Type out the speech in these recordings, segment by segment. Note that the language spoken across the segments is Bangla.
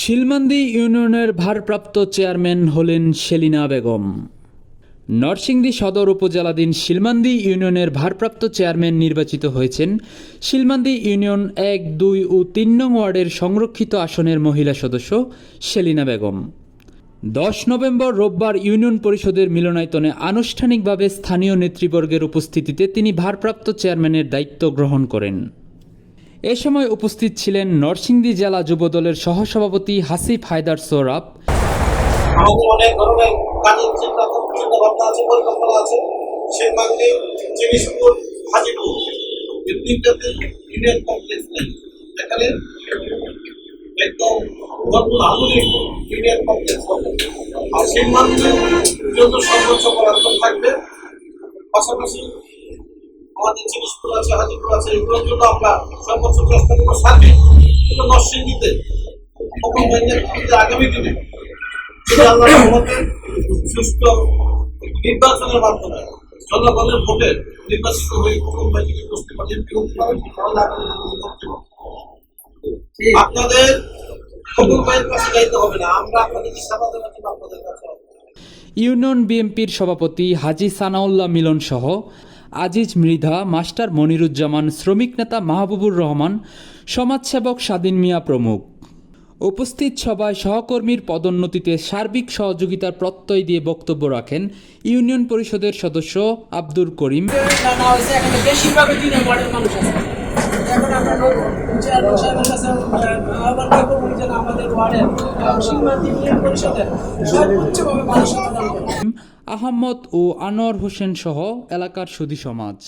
শিলমান্দি ইউনিয়নের ভারপ্রাপ্ত চেয়ারম্যান হলেন সেলিনা বেগম। নরসিংদী সদর উপজেলাধীন শিলমান্দি ইউনিয়নের ভারপ্রাপ্ত চেয়ারম্যান নির্বাচিত হয়েছেন শিলমান্দি ইউনিয়ন এক, দুই ও তিন নং ওয়ার্ডের সংরক্ষিত আসনের মহিলা সদস্য সেলিনা বেগম। দশ নভেম্বর রোববার ইউনিয়ন পরিষদের মিলনায়তনে আনুষ্ঠানিকভাবে স্থানীয় নেতৃবর্গের উপস্থিতিতে তিনি ভারপ্রাপ্ত চেয়ারম্যানের দায়িত্ব গ্রহণ করেন। এ সময় উপস্থিত ছিলেন নরসিংদী জেলা যুবদলের সহসভাপতি হাসিফ হায়দার হবে। আর সেই সর্বোচ্চ পরাক্রম থাকবে, পাশাপাশি আমাদের আছে আছে, এগুলোর জন্য আমরা সর্বোচ্চ চেষ্টা করব কিন্তু আগামী দিনে রহমতে নির্বাচনের মাধ্যমে জনগণের ভোটে নির্বাচিত হয়ে পারেন আপনাদের। ইউনিয়ন বিএনপির সভাপতি হাজি সানাউল্লাহ মিলন সহ আজিজ মৃধা, মাস্টার মনিরুজ্জামান, শ্রমিক নেতা মাহবুবুর রহমান, সমাজসেবক স্বাধীন মিয়া প্রমুখ। উপস্থিত সভায় সহকর্মীর পদোন্নতিতে সার্বিক সহযোগিতার প্রত্যয় দিয়ে বক্তব্য রাখেন ইউনিয়ন পরিষদের সদস্য আব্দুর করিম। এখানে ওয়ার্ডের সীমান্তি ইউনিয়ন পরিষদের সর্বোচ্চভাবে মানুষ আহমদ ও আনোয়ার হোসেন সহ এলাকার সুদী সমাজ।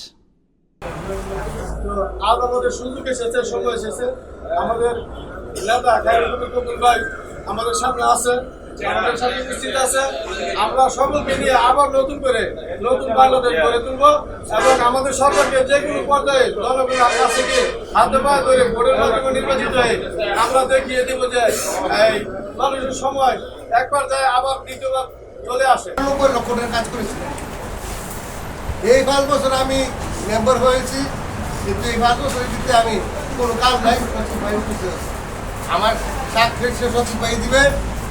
আজ আমাদের সুযোগ এসেছে সময় এসেছে। আমাদের নেতা খায়রুল ভাই আমাদের সামনে আছে। আমাদের সাথে উপস্থিত আছে। আমরা সকলকে নিয়ে আবার নতুন করে, নতুন তুলব এবং আমাদের সরকারকে যে কোনো পর্যায়ে জনগণের কাছে গিয়ে হাতে পায়ে ধরে ভোটের মাধ্যমে নির্বাচিত হয়ে আমরা দেখিয়ে দেবো যে এই মানুষের সময় একবার যায় আবার দ্বিতীয়বার চলে আসে। নব্বই লক্ষ কাজ এই পাঁচ বছর আমি মেম্বার হয়েছি, কিন্তু এই পাঁচ বছরের ভিতরে আমি কোনো কাজ নাই, সচিব ভাই। আমার চাকরি সচিব ভাই দিবে।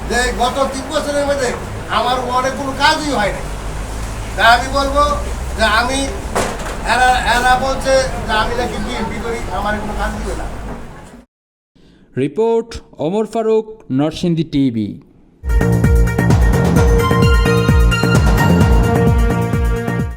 যে গত তিন বছরের মধ্যে আমার ওয়ার্ডে কোনো কাজই হয় নাই। তাই আমি বলব যে আমি, এরা এরা বলছে যে আমি নাকি বিএনপি করি, আমার কোনো কাজ দিবে না। Report, Amar Faruk, Narsingdi TV.